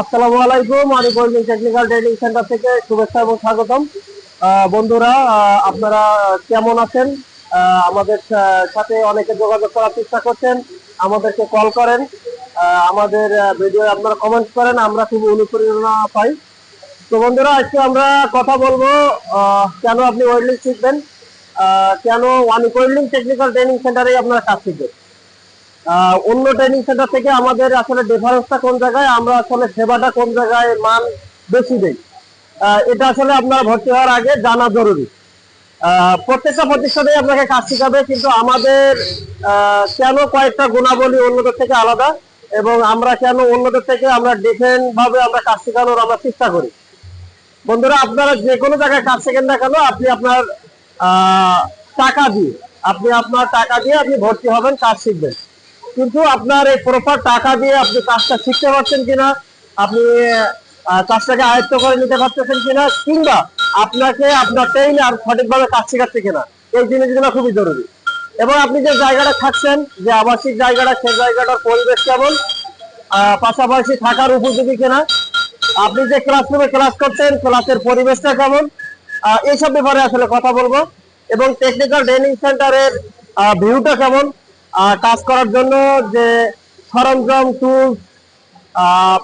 আসসালামু আলাইকুম, আমি গোল্ডিং টেকনিক্যাল ট্রেনিং সেন্টার থেকে শুভেচ্ছা এবং স্বাগতম। বন্ধুরা আপনারা কেমন আছেন? আমাদের সাথে অনেকে যোগাযোগ করার চেষ্টা করছেন, আমাদেরকে কল করেন। আমাদের ভিডিও আপনারা কমেন্ট করেন, আমরা খুব অনুপ্রেরণা পাই। তো বন্ধুরা, আজকে আমরা কথা বলব কেন আপনি ওয়েল্ডিং শিখবেন? কেন ওয়ানি ওয়েল্ডিং টেকনিক্যাল ট্রেনিং সেন্টারে আপনারা কাজ শিখবেন? অন্য ট্রেনিং সেন্টার থেকে আমাদের আসলে ডিফারেন্সটা কোন জায়গায়? আমরা আসলে সেবাটা কোন জায়গায় মান বেশি দেই? এটা আসলে আপনার ভর্তি হওয়ার আগে জানা জরুরি। প্রত্যেকটা প্রতিষ্ঠানে আপনাকে কাজ শেখাবে, কিন্তু আমাদের কেন কয়েকটা গুণাবলী অন্যদের থেকে আলাদা এবং আমরা কেন অন্যদের থেকে আমরা ডিফারেন্ট ভাবে আমরা কাজ শেখানোর আমরা চেষ্টা করি। বন্ধুরা, আপনারা যে কোনো জায়গায় কাজ শেখেন না কেন, আপনি আপনার টাকা দিয়ে, আপনি আপনার টাকা দিয়ে আপনি ভর্তি হবেন, কাজ শিখবেন। কিন্তু আপনার এই প্রপার টাকা দিয়ে আপনি কাজটা শিখতে পারছেন কিনা, আপনি কাজটাকে আয়ত্ত করে নিতে পারতেছেন কিনা, কিংবা আপনাকে আপনার ট্রেইনার সঠিকভাবে কাজ শেখাচ্ছে কিনা, এই জিনিসগুলো খুবই জরুরি। এবং আপনি যে জায়গাটা থাকছেন, যে আবাসিক জায়গাটা সেই জায়গাটার পরিবেশ কেমন পাশাপাশি থাকার উপযোগী কিনা, আপনি যে ক্লাসরুমে ক্লাস করছেন ক্লাসের পরিবেশটা কেমন এইসব ব্যাপারে আসলে কথা বলব। এবং টেকনিক্যাল ট্রেনিং সেন্টারের ভিউটা কেমন কাজ করার জন্য যে সরঞ্জাম টুল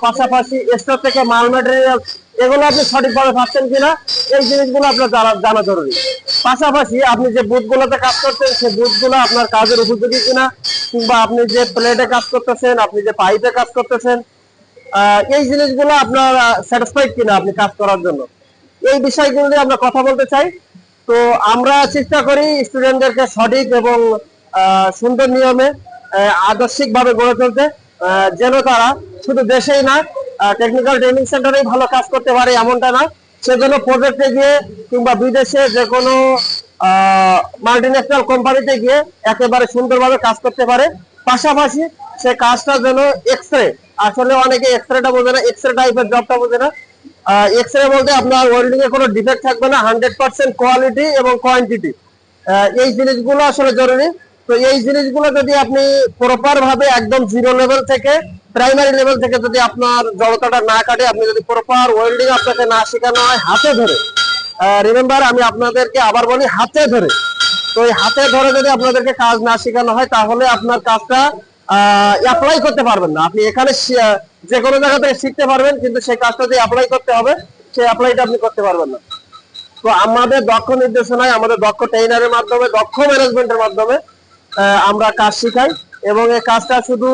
পাশাপাশি স্টোর থেকে মাল ম্যাটেরিয়াল এগুলো আপনি সঠিকভাবে পাচ্ছেন কিনা, এই জিনিসগুলো আপনার জানা জানা জরুরি। পাশাপাশি আপনি যে বুথগুলোতে কাজ করছেন সেই বুথগুলো আপনার কাজের উপযোগী কিনা, কিংবা আপনি যে প্লেটে কাজ করতেছেন, আপনি যে পাইপে কাজ করতেছেন এই জিনিসগুলো আপনার স্যাটিসফাইড কিনা আপনি কাজ করার জন্য। এই বিষয়গুলো নিয়ে আমরা কথা বলতে চাই। তো আমরা চেষ্টা করি স্টুডেন্টদেরকে সঠিক এবং সুন্দর নিয়মে আদর্শিক ভাবে গড়ে তুলতে যেন তারা শুধু দেশেই না টেকনিক্যাল ট্রেনিং সেন্টারেই ভালো কাজ করতে পারে এমনটা না। সেজন্য প্রজেক্টে গিয়ে কিংবা বিদেশে যে কোনো মাল্টিন্যাশনাল কোম্পানিতে গিয়ে একেবারে সুন্দরভাবে কাজ করতে পারে। পাশাপাশি সে কাজটা যেন এক্স রে আসলে অনেকে এক্স রেটা বোঝে না এক্স রে টাইপের জবটা বোঝে না। এক্স রে বলতে আপনার ওয়েল্ডিং এ কোনো ডিফেক্ট থাকবে না হান্ড্রেড পার্সেন্ট কোয়ালিটি এবং কোয়ান্টিটি এই জিনিসগুলো আসলে জরুরি। তো এই জিনিসগুলো যদি আপনি প্রপার ভাবে একদম জিরো লেভেল থেকে প্রাইমারি লেভেল থেকে যদি আপনার জড়তাটা না কাটে, আপনি যদি প্রপার ওয়েল্ডিং আপনাকে না শেখানো হয়, হাতে ধরে। রিমেম্বার আমি আপনাদেরকে আবার বলি হাতে ধরে। তো এই হাতে ধরে যদি আপনাদেরকে কাজ না শেখানো হয়, তাহলে আপনার কাজটা অ্যাপ্লাই করতে পারবেন না। আপনি এখানে যে কোনো জায়গা থেকে শিখতে পারবেন, কিন্তু সেই কাজটা যে অ্যাপ্লাই করতে হবে, সেই অ্যাপ্লাইটা আপনি করতে পারবেন না। তো আমাদের দক্ষ নির্দেশনায়, আমাদের দক্ষ ট্রেনারের মাধ্যমে, দক্ষ ম্যানেজমেন্টের মাধ্যমে আমরা কাজ শিখাই এবং এই কাজটা শুধু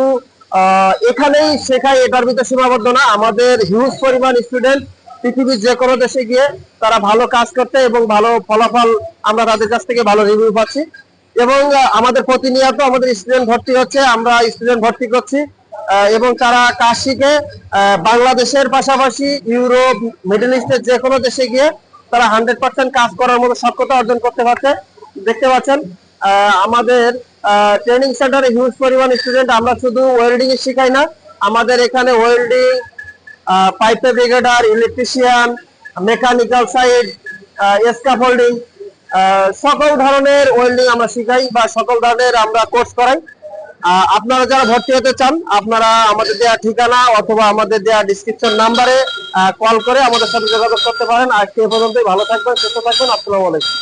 এখানেই শেখাই এটার ভিতরে সীমাবদ্ধ না। আমাদের হিউজ পরিমাণ স্টুডেন্ট পৃথিবীর যে কোনো দেশে গিয়ে তারা ভালো কাজ করতে এবং ভালো ফলাফল আমরা তাদের কাছ থেকে ভালো রিভিউ পাচ্ছি। এবং আমাদের প্রতিনিয়ত আমাদের স্টুডেন্ট ভর্তি হচ্ছে, আমরা স্টুডেন্ট ভর্তি করছি। এবং তারা কাজ শিখে বাংলাদেশের পাশাপাশি ইউরোপ মিডল ইস্টের যে কোনো দেশে গিয়ে তারা হান্ড্রেড পার্সেন্ট কাজ করার মতো সক্ষতা অর্জন করতে পারছে। দেখতে পাচ্ছেন? আমাদের ট্রেনিং সেন্টারে হিউজ পরিমাণ স্টুডেন্ট আমরা শুধু ওয়েল্ডিং শিখাই না, আমাদের এখানে ওয়েল্ডিং পাইপ ব্রিগেডার ইলেকট্রিশিয়ান মেকানিক্যাল সাইড স্কাফোল্ডিং সকল ধরনের ওয়েল্ডিং আমরা শিখাই বা সকল ধরনের আমরা কোর্স করাই। আপনারা যারা ভর্তি হতে চান, আপনারা আমাদের দেওয়া ঠিকানা অথবা আমাদের দেওয়া ডিসক্রিপশন নাম্বারে কল করে আমাদের সাথে যোগাযোগ করতে পারেন। আজকে এ পর্যন্তই, ভালো থাকবেন, সুস্থ থাকবেন, আসসালামু আলাইকুম।